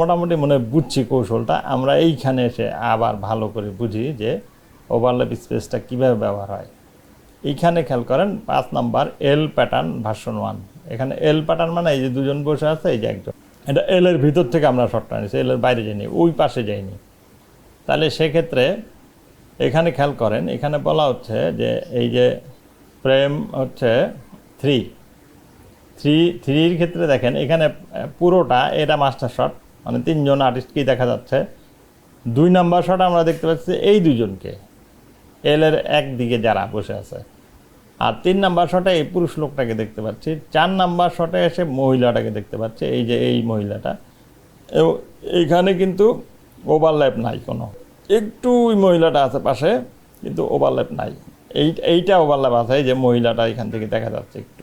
মোটামুটি মনে বুঝছি কৌশলটা। আমরা এইখানে এসে আবার ভালো করে বুঝি যে ওভারল্যাপ স্পেসটা কীভাবে ব্যবহার হয়। এইখানে খেয়াল করেন, পাঁচ number L pattern version one এখানে এল প্যাটার্ন মানে এই যে দুজন বসে আছে, এই যে একজন। এটা এল এর ভিতর থেকে আমরা শর্টটা নিয়েছি এল এর বাইরে যাইনি ওই পাশে যাইনি তাহলে সেক্ষেত্রে এখানে খেয়াল করেন, এখানে বলা হচ্ছে যে এই যে প্রেম হচ্ছে থ্রি থ্রি থ্রির ক্ষেত্রে দেখেন, এখানে পুরোটা এটা মাস্টার শট মানে তিনজন আর্টিস্টকেই দেখা যাচ্ছে। দুই নাম্বার শট আমরা দেখতে পাচ্ছি এই দুজনকে। এল এর একদিকে যারা বসে আছে। আর তিন নাম্বার শটে এই পুরুষ লোকটাকে দেখতে পাচ্ছি। চার নাম্বার শটে এসে মহিলাটাকে দেখতে পাচ্ছি। এই যে এই মহিলাটা। এবং এইখানে কিন্তু ওভারল্যাপ নাই কোনো। একটু ওই মহিলাটা আছে পাশে, কিন্তু ওভারল্যাপ নাই। এই, এইটা ওভারল্যাপ আছে যে মহিলাটা এখান থেকে দেখা যাচ্ছে একটু।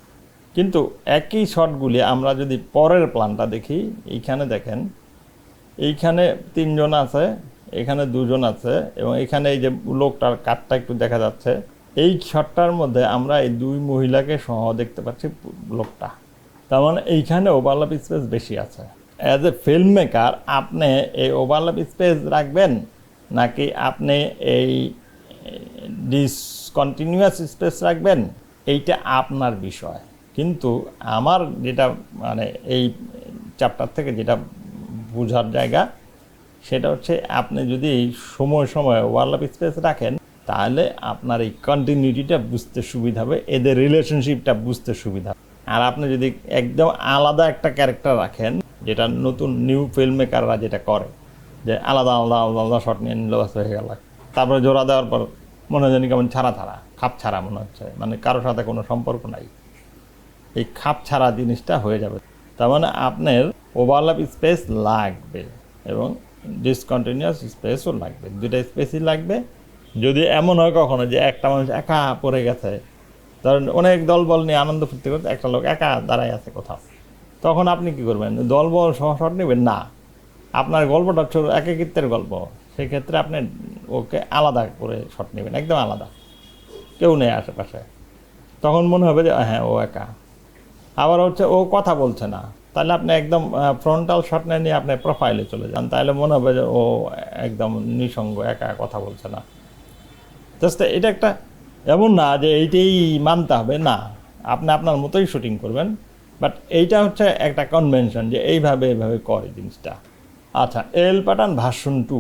কিন্তু একই শটগুলি আমরা যদি পরের প্ল্যানটা দেখি, এইখানে দেখেন এইখানে তিনজন আছে, এখানে দুজন আছে এবং এখানে এই যে লোকটার কাঠটা একটু দেখা যাচ্ছে, এই শটটার মধ্যে আমরা এই দুই মহিলাকে সহ দেখতে পাচ্ছি লোকটা। তার মানে এইখানে ওভারল্যাপ স্পেস বেশি আছে। অ্যাজ এ ফিল্ম মেকার আপনি এই ওভারল্যাপ স্পেস রাখবেন নাকি আপনি এই ডিসকন্টিনিউয়াস স্পেস রাখবেন? এইটা আপনার বিষয়। কিন্তু আমার যেটা মানে এই চ্যাপ্টার থেকে যেটা বোঝার জায়গা। সেটা হচ্ছে আপনি যদি সময় সময় ওয়ার্ল্ড অফ স্পেস রাখেন, তাহলে আপনার এই কন্টিনিউটিটা বুঝতে সুবিধা হবে, এদের রিলেশনশিপটা বুঝতে সুবিধা। আর আপনি যদি একদম আলাদা একটা ক্যারেক্টার রাখেন, যেটা নতুন নিউ ফিল্ম মেকাররা যেটা করে, যে আলাদা আলাদা আলাদা আলাদা শট নিয়ে নিল হয়ে গেল। তারপরে জোড়া দেওয়ার পর মনে হয় কেমন ছাড়া ছাড়া, খাপ ছাড়া মনে হচ্ছে। মানে কারোর সাথে কোনো সম্পর্ক নাই। এই খাপ ছাড়া জিনিসটা হয়ে যাবে। তার মানে আপনার ওভারল্যাপ স্পেস লাগবে এবং ডিসকন্টিনিউয়াস স্পেসও লাগবে। দুটা স্পেসই লাগবে। যদি এমন হয় কখনো যে একটা মানুষ একা পড়ে গেছে, ধরেন অনেক দলবল নিয়ে আনন্দ ফুর্তি করতে একটা লোক একা দাঁড়ায় আছে কোথাও। তখন আপনি কি করবেন? দলবল সহ শট নেবেন? না। আপনার গল্পটা একাকিত্বের গল্প। সেক্ষেত্রে আপনি ওকে আলাদা করে শট নেবেন, একদম আলাদা। কেউ নেই আশেপাশে। তখন মনে হবে যে হ্যাঁ ও একা। আবার হচ্ছে ও কথা বলছে না। তাহলে আপনি একদম ফ্রন্টাল শট না নিয়ে আপনি প্রোফাইলে চলে যান, তাহলে মনে হবে যে ও একদম নিঃসঙ্গ, একা কথা বলছে না। জাস্ট এটা একটা, এমন না যে এইটাই মানতে হবে, না। আপনি আপনার মতোই শুটিং করবেন বাট এইটা হচ্ছে একটা কনভেনশন যে এইভাবে এইভাবে করে জিনিসটা। আচ্ছা এল প্যাটার্ন ভার্সন টু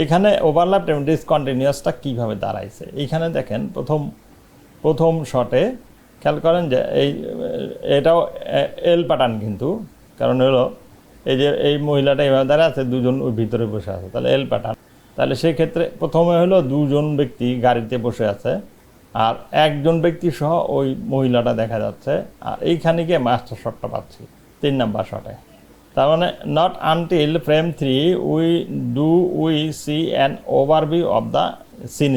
এইখানে ওভারল্যাপ এবং ডিসকন্টিনিউয়াসটা কীভাবে দাঁড়াইছে? এইখানে দেখেন, প্রথম প্রথম শটে খেয়াল করেন যে এই, এটাও এল প্যাটার্ন কিন্তু। কারণ হলো, এই যে এই মহিলাটা এভাবে দাঁড়ায় আছে, দুজন ওই ভিতরে বসে আছে, তাহলে এল প্যাটার্ন তাহলে সেই ক্ষেত্রে প্রথমে হলো দুজন ব্যক্তি গাড়িতে বসে আছে, আর একজন ব্যক্তি সহ ওই মহিলাটা দেখা যাচ্ছে, আর এইখানে গিয়ে মাস্টার শটটা পাচ্ছি, তিন নাম্বার শটে তার মানে not until frame three we do we see an overview of the scene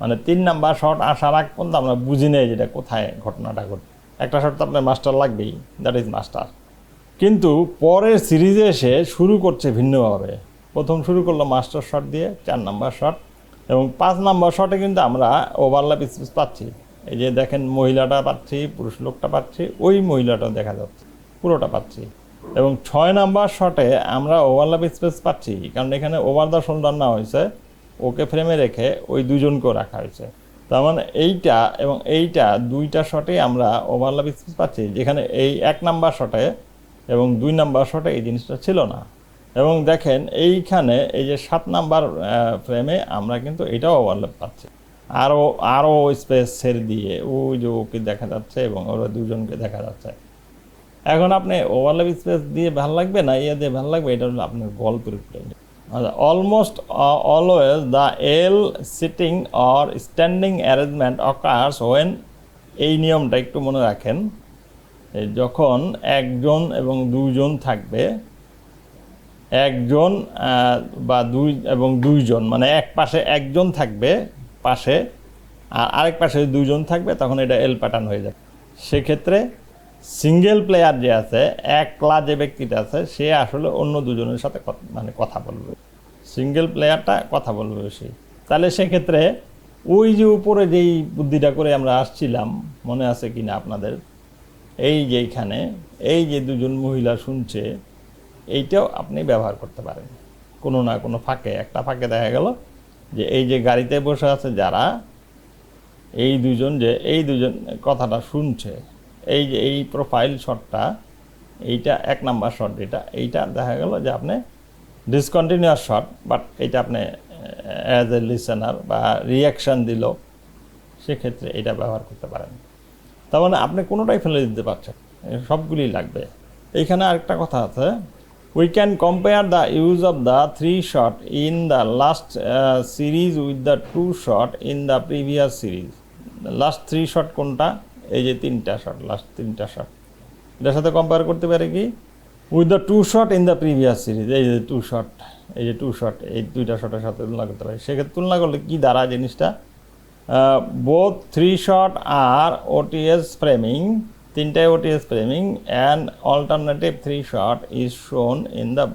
মানে তিন নাম্বার শট আসার আগ পর্যন্ত আমরা বুঝি নেই যেটা কোথায় ঘটনাটা ঘটে। একটা শট তো আপনার মাস্টার লাগবেই দ্যাট ইজ মাস্টার কিন্তু পরের সিরিজে এসে শুরু করছে ভিন্নভাবে। প্রথম শুরু করল মাস্টার শট দিয়ে, চার নাম্বার শট এবং পাঁচ নাম্বার শটে কিন্তু আমরা ওভারল্যাপ স্পেস পাচ্ছি। এই যে দেখেন মহিলাটা পাচ্ছি, পুরুষ লোকটা পাচ্ছি, ওই মহিলাটাও দেখা যাচ্ছে, পুরোটা পাচ্ছি। এবং ছয় নাম্বার শটে আমরা ওভারল্যাপ স্পেস পাচ্ছি, কারণ এখানে ওভার দ্য শোল্ডার না হয়েছে। ওকে ফ্রেমে রেখে ওই দুজনকেও রাখা হয়েছে। তার মানে এইটা এবং এইটা দুইটা শটে আমরা ওভারল্যাপ স্পেস পাচ্ছি, যেখানে এই এক নাম্বার শটে এবং দুই নাম্বার শটে এই জিনিসটা ছিল না। এবং দেখেন এইখানে এই যে সাত নাম্বার ফ্রেমে আমরা কিন্তু এটাও ওভারল্যাপ পাচ্ছি। আরও আরও স্পেস ছেড়ে দিয়ে ওই যে ওকে দেখা যাচ্ছে এবং ওরা দুজনকে দেখা যাচ্ছে। এখন আপনি ওভারল্যাপ স্পেস দিয়ে ভালো লাগবে না? ইয়ে দিয়ে ভালো লাগবে? এটা হলো আপনার গল্পের উপরে almost always the L sitting or standing arrangement occurs when এই নিয়মটা একটু মনে রাখেন যখন একজন এবং দুইজন থাকবে, একজন বা দুই এবং দুইজন মানে এক পাশে একজন থাকবে পাশে, আর আরেক পাশে দুইজন থাকবে, তখন এটা এল প্যাটার্ন হয়ে যাবে। সেক্ষেত্রে সিঙ্গেল প্লেয়ার যে আছে, একলা যে ব্যক্তিটা আছে, সে আসলে অন্য দুজনের সাথে মানে কথা বলবে। সিঙ্গেল প্লেয়ারটা কথা বলবে বেশি। তাহলে সেক্ষেত্রে ওই যে উপরে যেই বুদ্ধিটা করে আমরা আসছিলাম, মনে আছে কি না আপনাদের? এই যে এখানে এই যে দুজন মহিলা শুনছে, এইটাও আপনি ব্যবহার করতে পারেন। কোনো না কোনো ফাঁকে, একটা ফাঁকে দেখা গেল যে এই যে গাড়িতে বসে আছে যারা, এই দুজন যে, এই দুজন কথাটা শুনছে এই যে, এই প্রোফাইল শটটা এইটা এক নাম্বার শট যেটা এইটা দেখা গেল যে আপনি ডিসকন্টিনিউয়াস শট বাট এটা আপনি অ্যাজ এ লিসেনার বা রিয়াকশান দিল, সেক্ষেত্রে এটা ব্যবহার করতে পারেন। তার মানে আপনি কোনোটাই ফেলে দিতে পারছেন সবগুলি লাগবে। এইখানে আরেকটা কথা আছে we can compare the use of the three shot in the last series with the two shot in the previous series last three shot কোনটা? এই যে তিনটা শট লাস্ট তিনটা শট এটার সাথে কম্পেয়ার করতে পারে কি? With the two shot in the previous series এই যে টু শট এই যে টু শট এই দুইটা শটের সাথে তুলনা করতে পারে। সেক্ষেত্রে তুলনা করলে কী দ্বারা জিনিসটা? বোথ থ্রি শট আর ওটিএস ফ্রেমিং তিনটায় OTS framing and alternative three shot is shown in the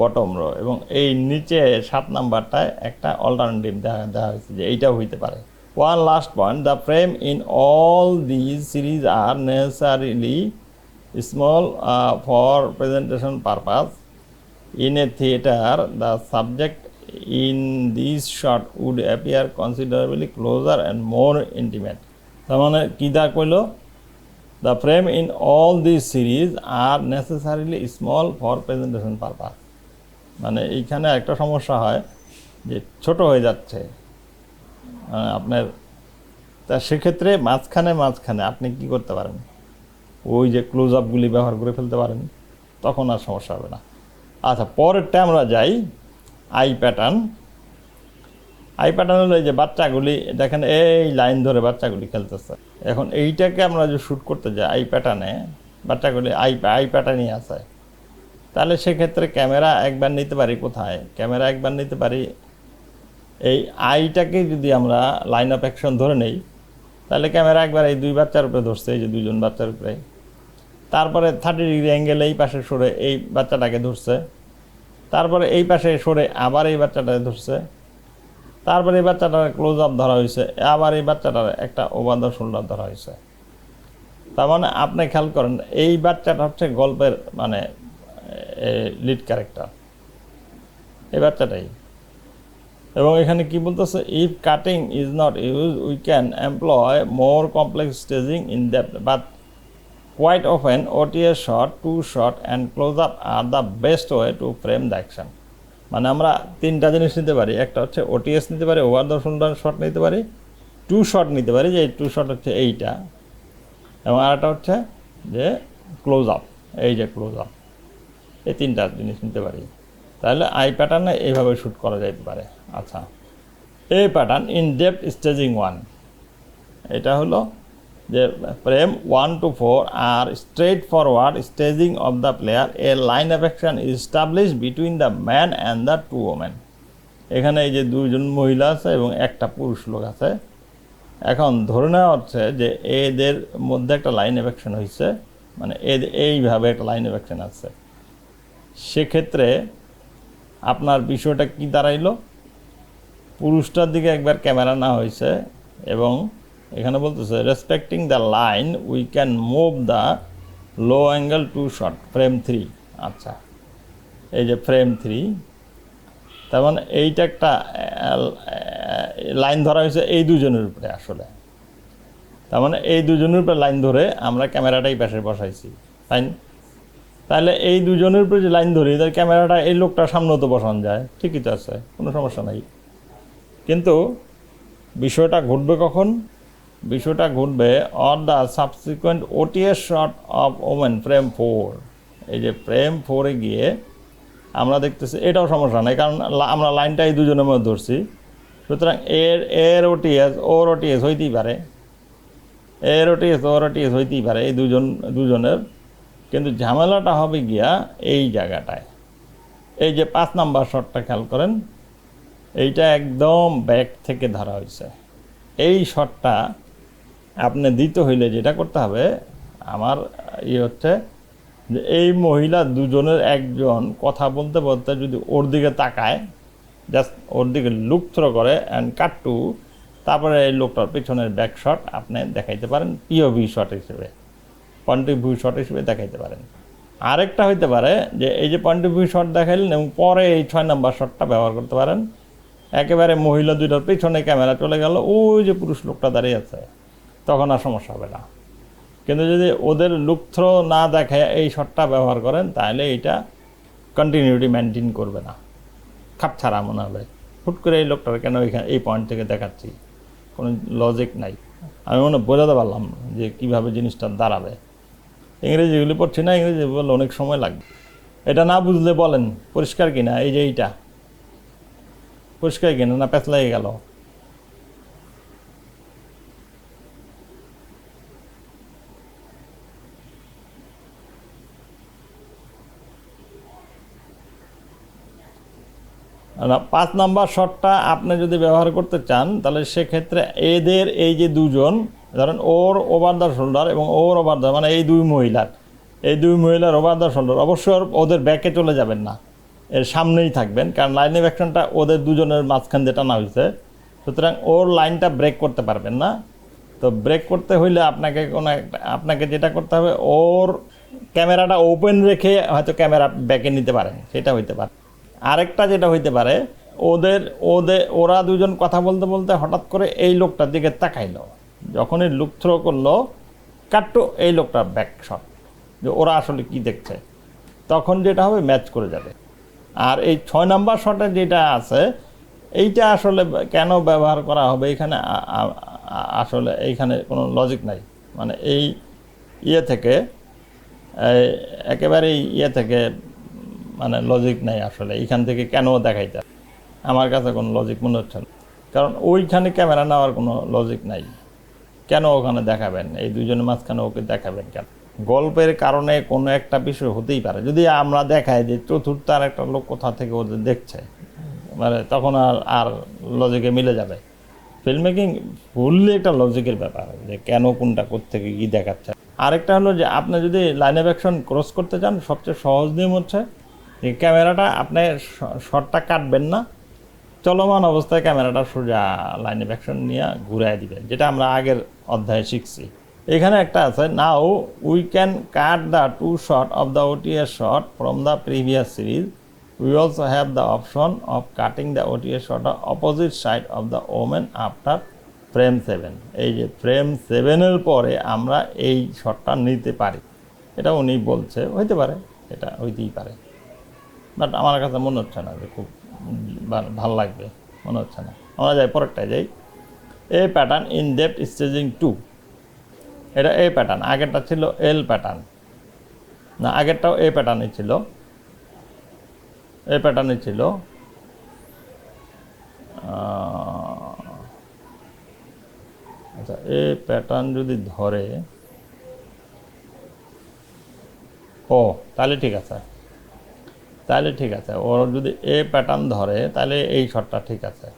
bottom row এবং এই নিচে সাত নাম্বারটায় একটা অল্টারনেটিভ দেখা দেওয়া হয়েছে যে এইটাও হইতে পারে। One last point the frame in all these series are necessarily small uh, for presentation purpose. In a theater, the subject in this shot would appear considerably closer and more intimate. তার মানে কি দা কইল the frame in all this series are necessarily small for presentation purpose মানে এইখানে একটা সমস্যা হয় যে ছোট হয়ে যাচ্ছে মানে আপনার, তা সেক্ষেত্রে মাঝখানে মাঝখানে আপনি কি করতে পারেন? ওই যে ক্লোজ আপগুলি ব্যবহার করে ফেলতে পারেন, তখন আর সমস্যা হবে না। আচ্ছা পরেরটা আমরা যাই আই প্যাটার্ন আই প্যাটার্ন হলো যে বাচ্চাগুলি, দেখেন এই লাইন ধরে বাচ্চাগুলি খেলতেছে। এখন এইটাকে আমরা যে শ্যুট করতে যাই আই প্যাটার্নে বাচ্চাগুলি আই আই প্যাটার্নই আছে। তাহলে সেক্ষেত্রে ক্যামেরা একবার নিতে পারি কোথায়? ক্যামেরা একবার নিতে পারি এই আইটাকে যদি আমরা লাইন অফ অ্যাকশন ধরে নেই, তাহলে ক্যামেরা একবার এই দুই বাচ্চার উপরে ধরছে, এই যে দুইজন বাচ্চার উপরে। তারপরে থার্টি ডিগ্রি অ্যাঙ্গেল এই পাশে সরে এই বাচ্চাটাকে ধরছে। তারপরে এই পাশে সরে আবার এই বাচ্চাটাকে ধরছে। তারপরে এই বাচ্চাটার ক্লোজ আপ ধরা হয়েছে, আবার এই বাচ্চাটার একটা দ্য শোল্ডার ধরা হয়েছে। তার মানে আপনি খেয়াল করেন, এই বাচ্চাটা হচ্ছে গল্পের মানে লিড ক্যারেক্টার এই বাচ্চাটাই। এবং এখানে কি বলতেছে if cutting is not use we can employ more complex staging in that but quite often OTS shot two shot and close up are the best way to frame the action মানে আমরা তিনটা জিনিস নিতে পারি, একটা হচ্ছে OTS নিতে পারি ওভার দ্য শোল্ডার শট নিতে পারি টু শট নিতে পারি, যে টু শট হচ্ছে এইটা, এবং আরেকটা হচ্ছে যে ক্লোজ আপ এই যে ক্লোজ আপ এই তিনটা জিনিস নিতে পারি। তাহলে আই প্যাটার্নে এইভাবে শ্যুট করা যেতে পারে। আচ্ছা। এই pattern in depth staging one এটা হলো যে frame one two four are straight forward staging of the player a line of action establish between the man and the two women এখানে এই যে দুজন মহিলা আছে এবং একটা পুরুষ লোক আছে। এখন ধরে নেওয়া হচ্ছে যে এদের মধ্যে একটা লাইন অফ অ্যাকশন হয়েছে মানে এ- এইভাবে একটা লাইন অফ অ্যাকশন আছে। সেক্ষেত্রে আপনার বিষয়টা কি দাঁড়াইলো? পুরুষটার দিকে একবার ক্যামেরা না হয়েছে এবং এখানে বলতেছে respecting the line we can move the low angle two shot frame three আচ্ছা এই যে ফ্রেম থ্রি তার মানে এইটা একটা লাইন ধরা হয়েছে এই দুজনের উপরে আসলে। তার মানে এই দুজনের উপরে লাইন ধরে আমরা ক্যামেরাটাই পাশে বসাইছি। ফাইন তাহলে এই দুজনের উপরে যে লাইন ধরি তার ক্যামেরাটা এই লোকটা সামনে তো বসানো যায়। ঠিকই তো আছে, কোনো সমস্যা নাই। কিন্তু বিষয়টা ঘটবে কখন? বিষয়টা ঘটবে or the subsequent OTS shot of women frame four এই যে ফ্রেম ফোরে গিয়ে আমরা দেখতেছি, এটাও সমস্যা নাই, কারণ আমরা লাইনটা এই দুজনের মধ্যে ধরছি। সুতরাং এর এর ওটিএস ওর ওটিএস হইতেই পারে। এর ওটিএস ওর ওটিএস হইতেই পারে, এই দুজন, দুজনের। কিন্তু ঝামেলাটা হবে গিয়া এই জায়গাটায়। এই যে পাঁচ নাম্বার শটটা খেয়াল করেন, এইটা একদম ব্যাক থেকে ধরা হয়েছে। এই শটটা আপনি দিতে হইলে যেটা করতে হবে, আমার ইয়ে হচ্ছে যে এই মহিলা দুজনের একজন কথা বলতে বলতে যদি ওর দিকে তাকায় জাস্ট ওর দিকে লুক থ্রো করে অ্যান্ড কাট টু তারপরে এই লোকটার পিছনের ব্যাক শট আপনি দেখাইতে পারেন পিওভি শট হিসেবে। পয়েন্ট ভিউ শট হিসেবে দেখাইতে পারেন। আরেকটা হইতে পারে যে এই যে পয়েন্ট অফ ভিউ শট দেখাইলেন এবং পরে এই ছয় নাম্বার শটটা ব্যবহার করতে পারেন, একেবারে মহিলা দুইটার পেছনে ক্যামেরা চলে গেল, ওই যে পুরুষ লোকটা দাঁড়িয়ে আছে, তখন আর সমস্যা হবে না। কিন্তু যদি ওদের লুক থ্রো না দেখে এই শটটা ব্যবহার করেন, তাহলে এটা কন্টিনিউটি মেনটেন করবে না। খাপ ছাড়া মনে হবে। হুট করে এই লোকটার কেন এখানে এই পয়েন্ট থেকে দেখাচ্ছি? কোনো লজিক নাই। আমি মনে বোঝাতে পারলাম যে কীভাবে জিনিসটা দাঁড়াবে। ইংরেজিগুলি পড়ছি না, ইংরেজি বললে অনেক সময় লাগবে। এটা না বুঝলে বলেন, পরিষ্কার কিনা? এই যে এইটা। পরিষ্কার কিনা? না প্যাঁচ লেগে গেল পাঁচ নাম্বার শটটা আপনি যদি ব্যবহার করতে চান, তাহলে সেক্ষেত্রে এদের এই যে দুজন ধরেন ওর ওভার দ্য শোল্ডার এবং ওর ওভার দ্য মানে এই দুই মহিলার, এই দুই মহিলার ওভার দ্য শোল্ডার অবশ্যই ওদের ব্যাকে চলে যাবেন না। এর সামনেই থাকবেন, কারণ লাইন অফ অ্যাকশনটা ওদের দুজনের মাঝখান দিয়ে টানা হয়েছে। সুতরাং ওর লাইনটা ব্রেক করতে পারবেন না। তো ব্রেক করতে হইলে আপনাকে কোনো একটা, আপনাকে যেটা করতে হবে, ওর ক্যামেরাটা ওপেন রেখে হয়তো ক্যামেরা ব্যাকে নিতে পারেন সেটা হইতে পারে। আরেকটা যেটা হইতে পারে, ওদের ওদের, ওরা দুজন কথা বলতে বলতে হঠাৎ করে এই লোকটার দিকে তাকাইলো। যখনই লুক থ্রো করল, কাট্টু এই লোকটার ব্যাক শট যে ওরা আসলে কি দেখছে। তখন যেটা হবে ম্যাচ করে যাবে। আর এই ছয় নাম্বার শটে যেটা আছে, এইটা আসলে কেন ব্যবহার করা হবে, এখানে আসলে এইখানে কোনো লজিক নাই। মানে এই ইয়ে থেকে, এই একেবারেই ইয়ে থেকে মানে লজিক নাই আসলে, এইখান থেকে কেন দেখাইতে আমার কাছে কোনো লজিক মনে হচ্ছে না। কারণ ওইখানে ক্যামেরা নেওয়ার কোনো লজিক নাই। কেন ওখানে দেখাবেন? এই দুজনের মাঝখানে ওকে দেখাবেন কেন? গল্পের কারণে কোনো একটা বিষয় হতেই পারে। যদি আমরা দেখাই যে চতুর্থ আর একটা লোক কোথা থেকে ওদের দেখছে মানে তখন আর আর লজিকে মিলে যাবে। ফিল্ম মেকিং ফুললি একটা লজিকের ব্যাপার, যে কেন কোনটা কোথেকে কী দেখাচ্ছে। আরেকটা হলো যে আপনি যদি লাইন অফ অ্যাকশন ক্রস করতে চান, সবচেয়ে সহজ নিয়ম হচ্ছে যে ক্যামেরাটা আপনি শর্টটা কাটবেন না চলমান অবস্থায় ক্যামেরাটা সোজা লাইন অফ অ্যাকশন নিয়ে ঘুরাই দিবেন যেটা আমরা আগের অধ্যায়ে শিখছি। এখানে একটা আছে now we can cut the two shot of the OTS shot from the previous series we also have the option of cutting the OTS shot opposite side of the women after frame seven এই যে frame সেভেনের পরে আমরা এই শটটা নিতে পারি। এটা উনি বলছে, হইতে পারে, এটা হইতেই পারে। বাট আমার কাছে মনে হচ্ছে না যে খুব ভালো লাগবে, মনে হচ্ছে না। আমরা যাই পরেরটায় যাই। A pattern in depth staging two এটা এ প্যাটার্ন আগেরটা ছিল এল প্যাটার্ন না, আগেরটাও এ প্যাটার্নই ছিল। এ প্যাটার্নই ছিল আচ্ছা এ প্যাটার্ন যদি ধরে, ও, তাহলে ঠিক আছে। তাহলে ঠিক আছে। ওর যদি এ প্যাটার্ন ধরে তাহলে এই শটটা ঠিক আছে।